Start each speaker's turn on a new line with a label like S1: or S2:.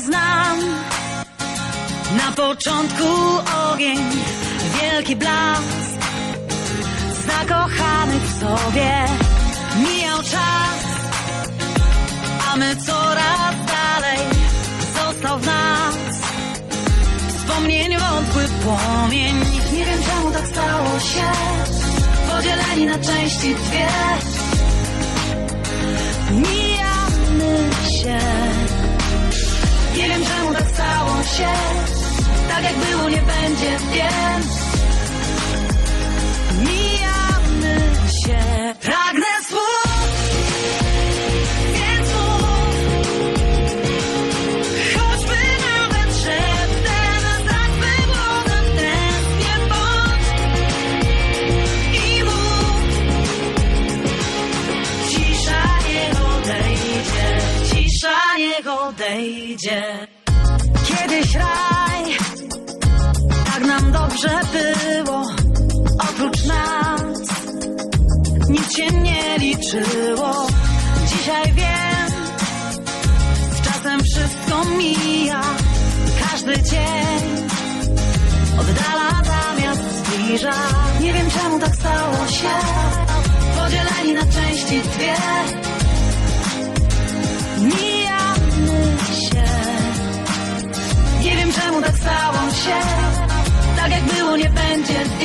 S1: znam. Na początku ogień, wielki blask, zakochanych w sobie. Mijał czas, a my coraz dalej został w nas. Wspomnień wątły płomień, nie wiem czemu tak stało się. Podzieleni na części dwie, się Tak jak było nie będzie, wiem Mijamy się. Pragnę słów Więc mów Choćby nawet szeptem głosem tęsknię bądź I Cisza Cisza Kiedyś raj. Tak nam dobrze było Oprócz nas. Nic się nie liczyło. Dzisiaj wiem Z czasem wszystko mija. Każdy dzień Oddala zamiast zbliża. Nie wiem czemu tak stało się. Podzieleni na części dwie było